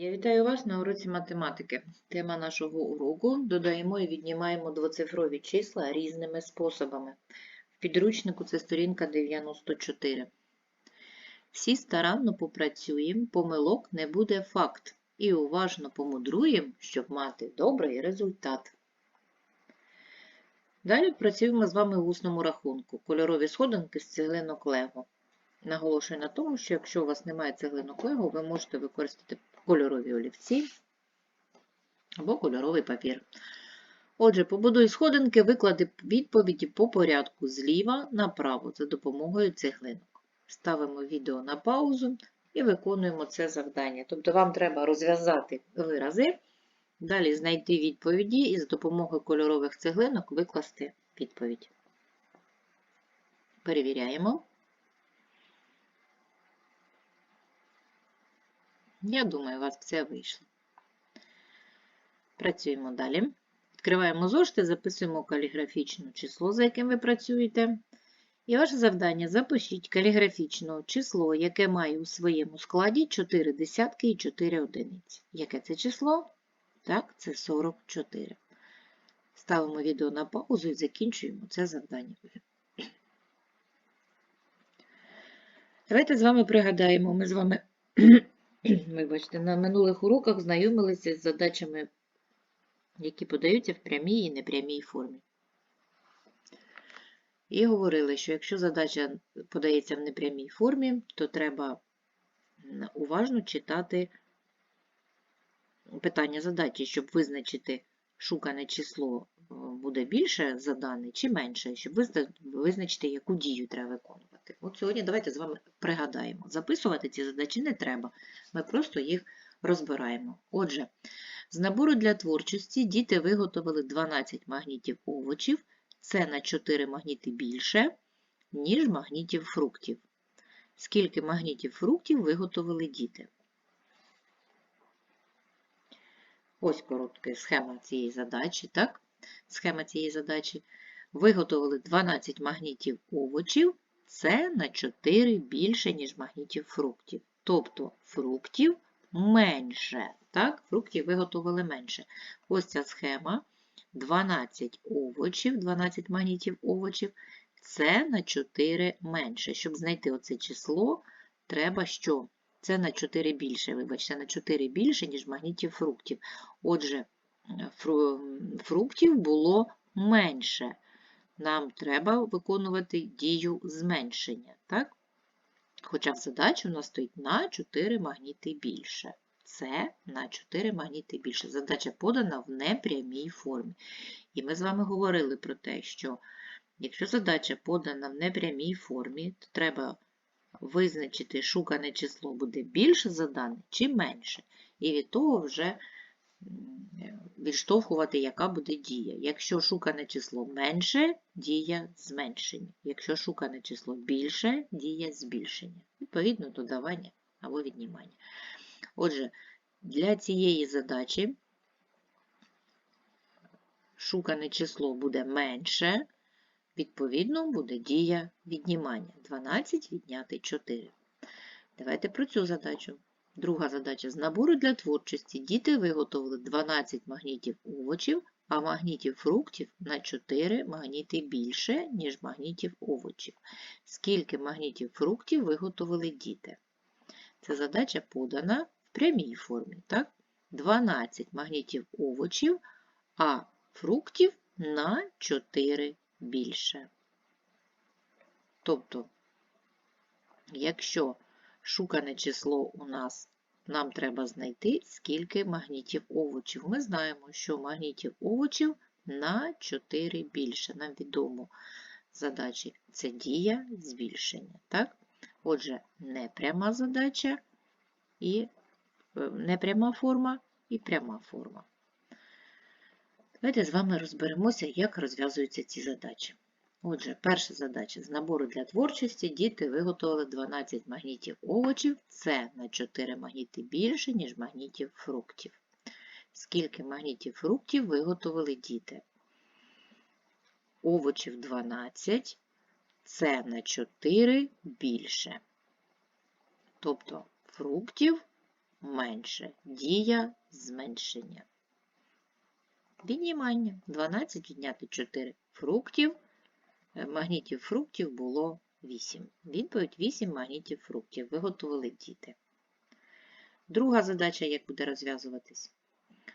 Я вітаю вас на уроці математики. Тема нашого уроку додаємо і віднімаємо двоцифрові числа різними способами. В підручнику це сторінка 94. Всі старанно попрацюємо, помилок не буде факт. І уважно помудруємо, щоб мати добрий результат. Далі працюємо з вами в усному рахунку. Кольорові сходинки з цеглинок Лего. Наголошую на тому, що якщо у вас немає цеглинок Лего, ви можете використати кольорові олівці або кольоровий папір. Отже, побудуй сходинки, виклади відповіді по порядку зліва направо за допомогою цеглинок. Ставимо відео на паузу і виконуємо це завдання. Тобто вам треба розв'язати вирази, далі знайти відповіді і за допомогою кольорових цеглинок викласти відповідь. Перевіряємо. Я думаю, у вас все вийшло. Працюємо далі. Відкриваємо зошити, записуємо каліграфічне число, за яким ви працюєте. І ваше завдання запишіть каліграфічне число, яке має у своєму складі 4 десятки і 4 одиниці. Яке це число? Так, це 44. Ставимо відео на паузу і закінчуємо це завдання. Давайте з вами пригадаємо, ми з вами Вибачте, на минулих уроках знайомилися з задачами, які подаються в прямій і непрямій формі. І говорили, що якщо задача подається в непрямій формі, то треба уважно читати питання задачі, щоб визначити шукане число буде більше задане чи менше, щоб визначити, яку дію треба виконувати. От сьогодні давайте з вами пригадаємо. Записувати ці задачі не треба, ми просто їх розбираємо. Отже, з набору для творчості діти виготовили 12 магнітів овочів, це на 4 магніти більше, ніж магнітів фруктів. Скільки магнітів фруктів виготовили діти? Ось коротка схема цієї задачі, так? Схема цієї задачі. Виготовили 12 магнітів овочів, це на 4 більше, ніж магнітів фруктів. Тобто фруктів менше. Так? Фруктів виготовили менше. Ось ця схема. 12 овочів, 12 магнітів овочів, це на 4 менше. Щоб знайти оце число, треба що? Це на 4 більше, вибачте, на 4 більше, ніж магнітів фруктів. Отже, фруктів було менше. Нам треба виконувати дію зменшення. так? Хоча в задачі у нас стоїть на 4 магніти більше. Це на 4 магніти більше. Задача подана в непрямій формі. І ми з вами говорили про те, що якщо задача подана в непрямій формі, то треба визначити, шукане число буде більше задане чи менше. І від того вже відштовхувати, яка буде дія. Якщо шукане число менше, дія зменшення. Якщо шукане число більше, дія збільшення. Відповідно, додавання або віднімання. Отже, для цієї задачі шукане число буде менше, відповідно, буде дія віднімання. 12 відняти 4. Давайте про цю задачу. Друга задача з набору для творчості. Діти виготовили 12 магнітів овочів, а магнітів фруктів на 4 магніти більше, ніж магнітів овочів. Скільки магнітів фруктів виготовили діти? Ця задача подана в прямій формі. так? 12 магнітів овочів, а фруктів на 4 більше. Тобто, якщо шукане число у нас, нам треба знайти, скільки магнітів овочів. Ми знаємо, що магнітів овочів на 4 більше. Нам відомо задачі це дія збільшення. Так? Отже, непряма задача і е, непряма форма і пряма форма. Давайте з вами розберемося, як розв'язуються ці задачі. Отже, перша задача з набору для творчості діти виготовили 12 магнітів овочів, це на 4 магніти більше, ніж магнітів фруктів. Скільки магнітів фруктів виготовили діти? Овочів 12, це на 4 більше. Тобто фруктів менше. Дія зменшення. Віднімання. 12 відняти 4 фруктів. Магнітів фруктів було 8. Відповідь 8 магнітів фруктів. Виготовили діти. Друга задача, як буде розв'язуватись?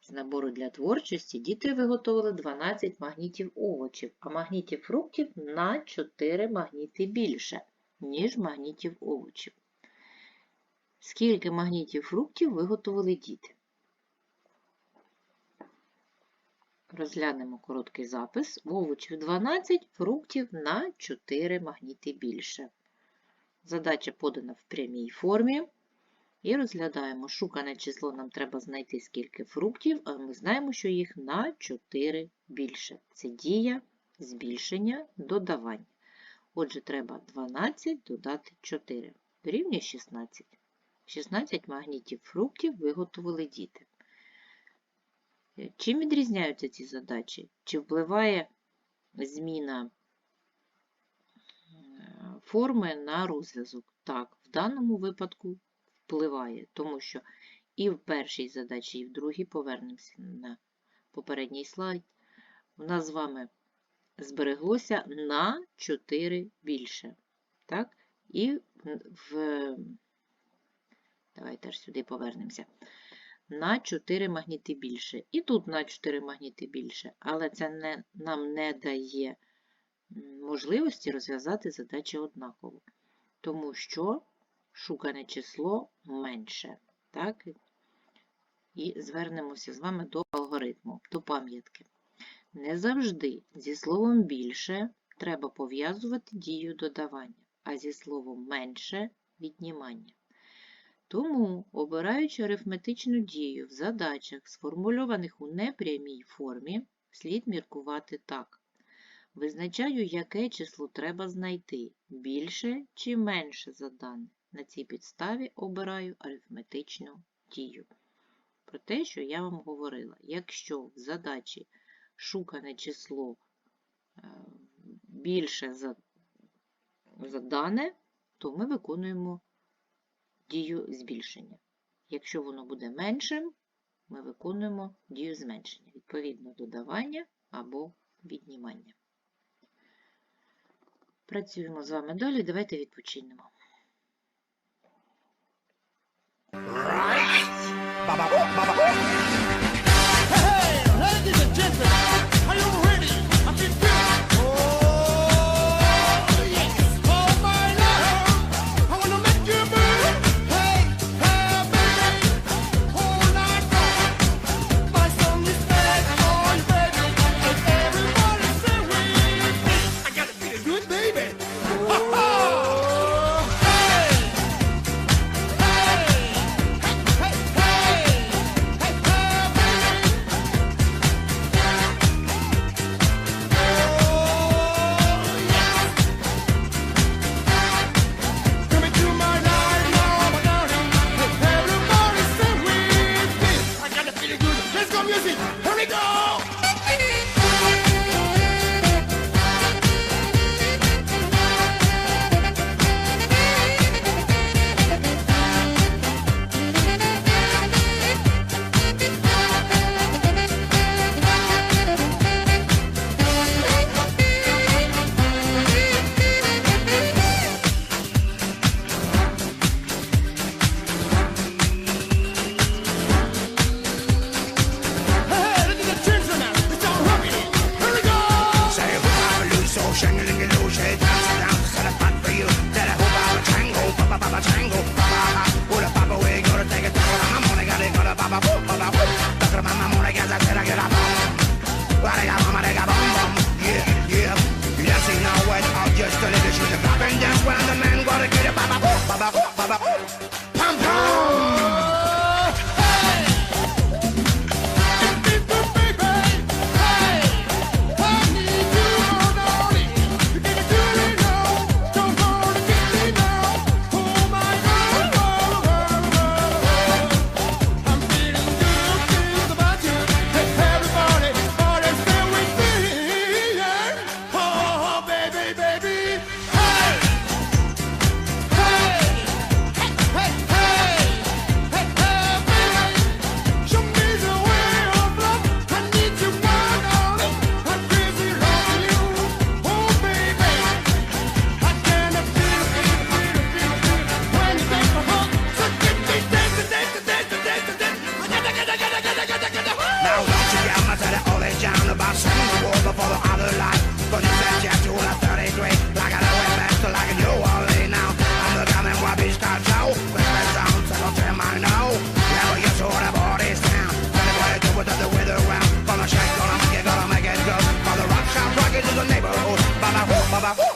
З набору для творчості діти виготовили 12 магнітів овочів, а магнітів фруктів на 4 магніти більше, ніж магнітів овочів. Скільки магнітів фруктів виготовили діти? Розглянемо короткий запис. Овочів 12, фруктів на 4 магніти більше. Задача подана в прямій формі. І розглядаємо. Шукане число нам треба знайти скільки фруктів, а ми знаємо, що їх на 4 більше. Це дія збільшення, додавання. Отже, треба 12 додати 4. Дорівнює 16. 16 магнітів фруктів виготовили діти. Е, Чим відрізняються ці задачі? Чи впливає зміна е, форми на розв'язок? Так, в даному випадку впливає, тому що і в першій задачі, і в другій повернемося на попередній слайд. У нас з вами збереглося на 4 більше. Так? І в давайте аж сюди повернемося. На 4 магніти більше. І тут на 4 магніти більше, але це не, нам не дає можливості розв'язати задачі однаково. Тому що шукане число менше. Так? І звернемося з вами до алгоритму, до пам'ятки. Не завжди зі словом більше треба пов'язувати дію додавання, а зі словом менше віднімання. Тому, обираючи арифметичну дію в задачах, сформульованих у непрямій формі, слід міркувати так. Визначаю, яке число треба знайти більше чи менше за дане. На цій підставі обираю арифметичну дію. Про те, що я вам говорила, якщо в задачі шукане число е, більше за, за дане, то ми виконуємо дію збільшення. Якщо воно буде меншим, ми виконуємо дію зменшення, відповідно додавання або віднімання. Працюємо з вами далі, давайте відпочинемо. Hey,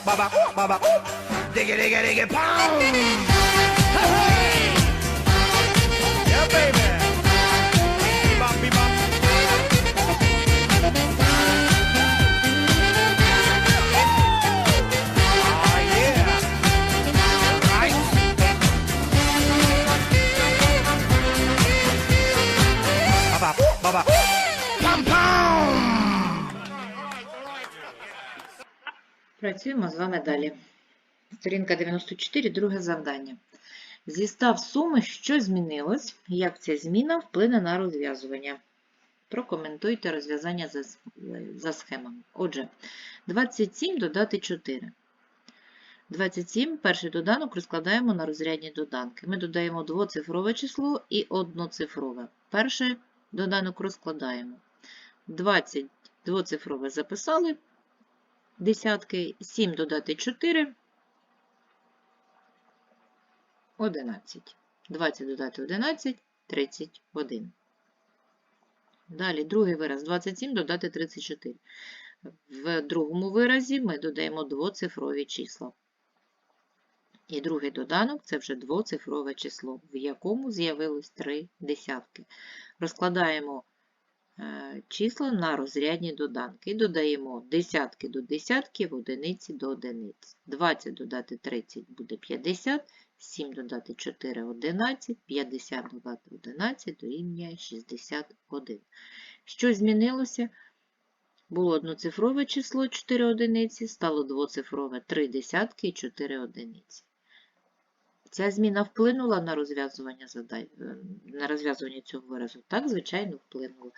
ba ba ba ba. Diggy diggy diggy pound. Hey, yeah, baby. Bebop, bebop. Oh, ah, yeah. Right. Ba ba ba ba. Працюємо з вами далі. Сторінка 94, друге завдання. Зі став суми, що змінилось, як ця зміна вплине на розв'язування. Прокоментуйте розв'язання за, за схемами. Отже, 27 додати 4. 27 перший доданок розкладаємо на розрядні доданки. Ми додаємо двоцифрове число і одноцифрове. Перший доданок розкладаємо. 20 двоцифрове записали, десятки, 7 додати 4, 11. 20 додати 11, 31. Далі другий вираз 27 додати 34. В другому виразі ми додаємо двоцифрові числа. І другий доданок це вже двоцифрове число, в якому з'явилось три десятки. Розкладаємо числа на розрядні доданки. Додаємо десятки до десятків, одиниці до одиниць. 20 додати 30 буде 50, 7 додати 4 – 11, 50 додати 11 дорівнює 61. Що змінилося? Було одноцифрове число 4 одиниці, стало двоцифрове 3 десятки і 4 одиниці. Ця зміна вплинула на розв'язування е, на розв'язування цього виразу? Так, звичайно, вплинула.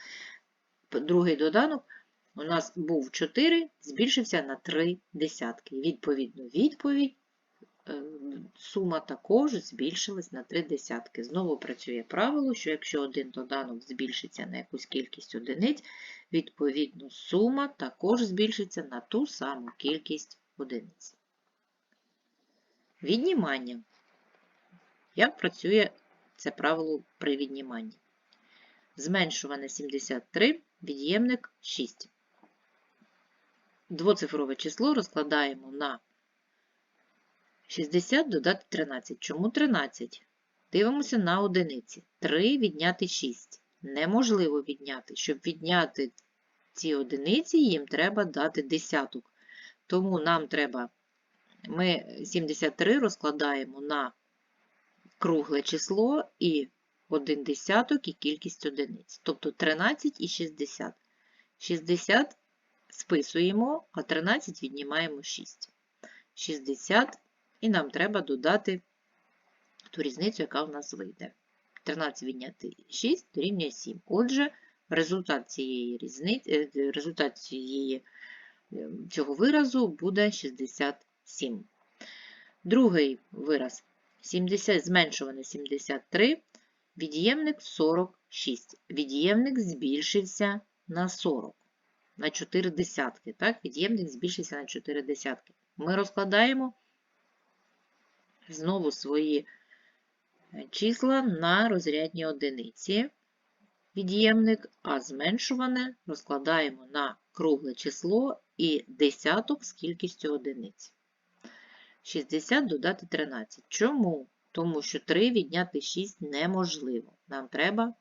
Другий доданок у нас був 4, збільшився на 3 десятки. Відповідно, відповідь е, сума також збільшилась на 3 десятки. Знову працює правило, що якщо один доданок збільшиться на якусь кількість одиниць, відповідно сума також збільшиться на ту саму кількість одиниць. Віднімання. Як працює це правило при відніманні? Зменшуване 73, від'ємник 6. Двоцифрове число розкладаємо на 60 додати 13. Чому 13? Дивимося на одиниці. 3 відняти 6. Неможливо відняти. Щоб відняти ці одиниці, їм треба дати десяток. Тому нам треба, ми 73 розкладаємо на кругле число і 1 десяток і кількість одиниць. Тобто 13 і 60. 60 списуємо, а 13 віднімаємо 6. 60 і нам треба додати ту різницю, яка в нас вийде. 13 відняти 6 дорівнює 7. Отже, результат цієї різниці, е, результат цієї, е, цього виразу буде 67. Другий вираз 70, зменшуване 73, від'ємник 46. Від'ємник збільшився на 40, на 4 десятки. Так? Від'ємник збільшився на 4 десятки. Ми розкладаємо знову свої е, числа на розрядні одиниці. Від'ємник, а зменшуване розкладаємо на кругле число і десяток з кількістю одиниць. 60 додати 13. Чому? Тому що 3 відняти 6 неможливо. Нам треба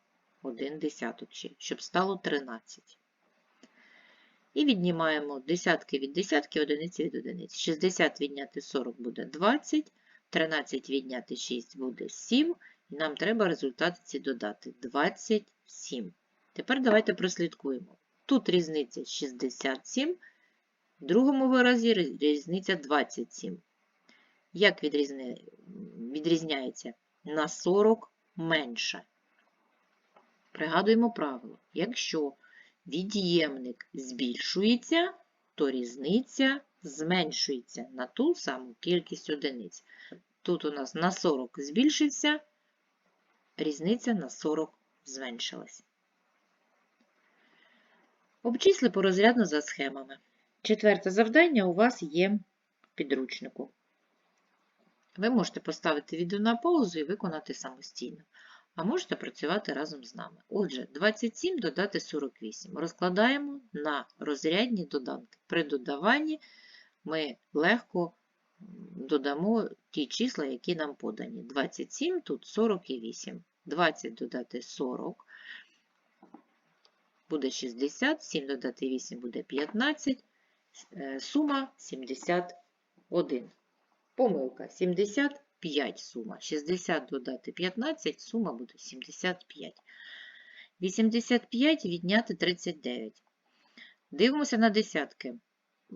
1 десяток щоб стало 13. І віднімаємо десятки від десятки, одиниці від одиниць. 60 відняти 40 буде 20, 13 відняти 6 буде 7, і нам треба результати ці додати 27. Тепер давайте прослідкуємо. Тут різниця 67, в другому виразі різниця 27. Як відрізня... відрізняється? На 40 менше. Пригадуємо правило. Якщо від'ємник збільшується, то різниця зменшується на ту саму кількість одиниць. Тут у нас на 40 збільшився, різниця на 40 зменшилась. Обчисли порозрядно за схемами. Четверте завдання у вас є в підручнику. Ви можете поставити відео на паузу і виконати самостійно. А можете працювати разом з нами. Отже, 27 додати 48. Розкладаємо на розрядні доданки. При додаванні ми легко додамо ті числа, які нам подані. 27, тут 48. 20 додати 40 буде 60, 7 додати 8 буде 15, е, сума 71. Помилка 75 сума. 60 додати 15, сума буде 75. 85 відняти 39. Дивимося на десятки.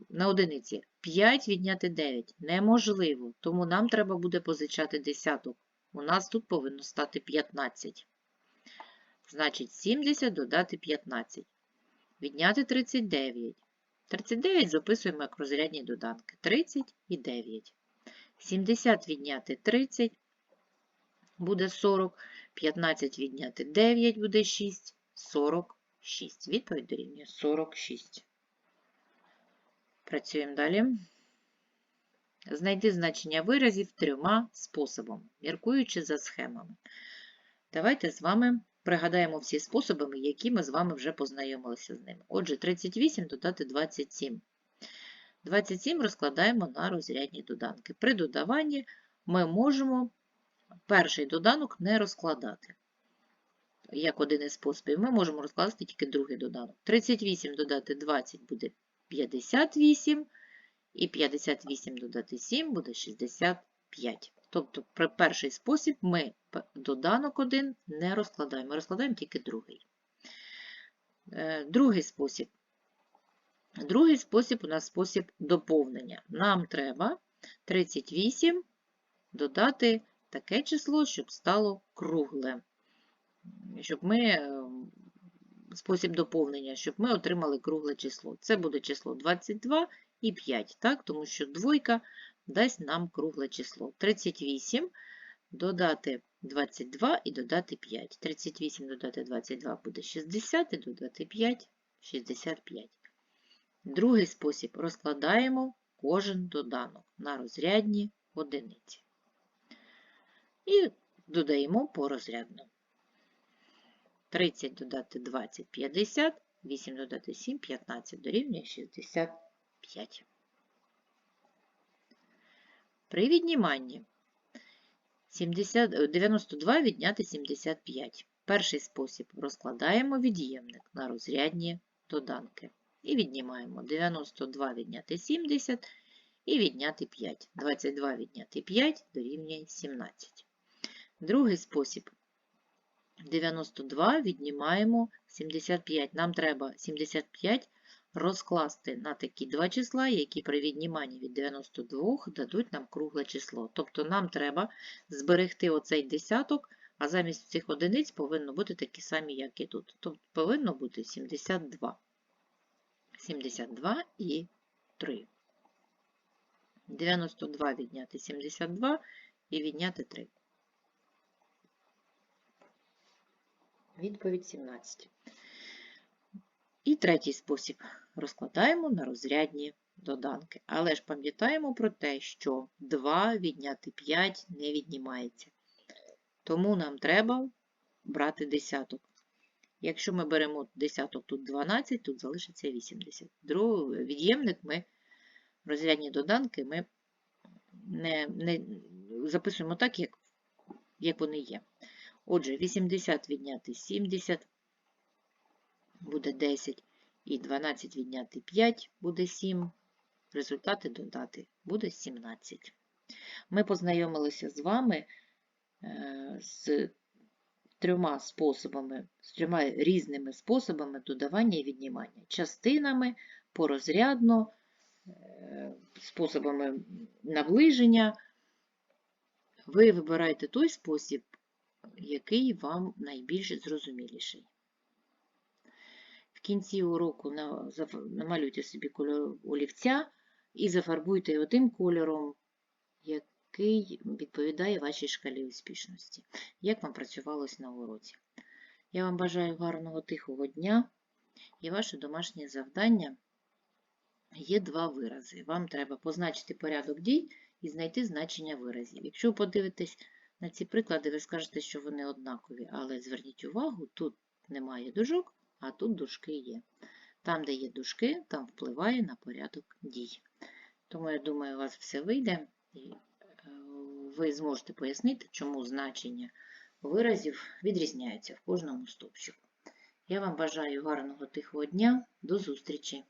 На одиниці. 5 відняти 9 неможливо, тому нам треба буде позичати десяток. У нас тут повинно стати 15. Значить, 70 додати 15. Відняти 39. 39 записуємо як розрядні доданки. 30 і 9. 70 відняти 30 буде 40. 15 відняти 9 буде 6. 46. Відповідь дорівнює 46. Працюємо далі. Знайди значення виразів трьома способами, міркуючи за схемами. Давайте з вами пригадаємо всі способи, які ми з вами вже познайомилися з ними. Отже, 38 додати 27. 27 розкладаємо на розрядні доданки. При додаванні ми можемо перший доданок не розкладати. Як один із способів, ми можемо розкласти тільки другий доданок. 38 додати 20 буде 58, і 58 додати 7 буде 65. Тобто, при перший спосіб ми доданок один не розкладаємо, ми розкладаємо тільки другий. Е, Другий спосіб. Другий спосіб у нас спосіб доповнення. Нам треба 38 додати таке число, щоб стало кругле. Щоб ми е, спосіб доповнення, щоб ми отримали кругле число. Це буде число 22 і 5, так? тому що двойка дасть нам кругле число. 38 додати 22 і додати 5. 38 додати 22 буде 60 і додати 5 – 65. Другий спосіб розкладаємо кожен доданок на розрядні одиниці. І додаємо порозрядно. 30 додати 20 – 50, 8 додати 7 – 15, дорівнює 65. При відніманні 70, е, 92 відняти 75. Перший спосіб розкладаємо від'ємник на розрядні доданки. І віднімаємо 92 відняти 70 і відняти 5. 22 відняти 5 дорівнює 17. Другий спосіб 92 віднімаємо 75. Нам треба 75 розкласти на такі два числа, які при відніманні від 92 дадуть нам кругле число. Тобто нам треба зберегти оцей десяток, а замість цих одиниць повинно бути такі самі, як і тут. Тобто повинно бути 72. 72 і 3. 92 відняти 72 і відняти 3. Відповідь 17. І третій спосіб. Розкладаємо на розрядні доданки. Але ж пам'ятаємо про те, що 2 відняти 5 не віднімається. Тому нам треба брати десяток. Якщо ми беремо десяток, тут 12, тут залишиться 80. Другий від'ємник ми, розрядні доданки ми не, не записуємо так, як, як вони є. Отже, 80 відняти 70 буде 10, і 12 відняти 5 буде 7. Результати додати буде 17. Ми познайомилися з вами е, з трьома способами, з трьома різними способами додавання і віднімання. Частинами, порозрядно, е, способами наближення. Ви вибираєте той спосіб, який вам найбільш зрозуміліший. В кінці уроку намалюйте собі кольор олівця і зафарбуйте його тим кольором, який відповідає вашій шкалі успішності. Як вам працювалось на уроці? Я вам бажаю гарного тихого дня і ваше домашнє завдання є два вирази. Вам треба позначити порядок дій і знайти значення виразів. Якщо ви подивитесь на ці приклади, ви скажете, що вони однакові, але зверніть увагу, тут немає дужок, а тут дужки є. Там, де є дужки, там впливає на порядок дій. Тому я думаю, у вас все вийде, ви зможете пояснити, чому значення виразів відрізняються в кожному стовпчику. Я вам бажаю гарного тихого дня. До зустрічі!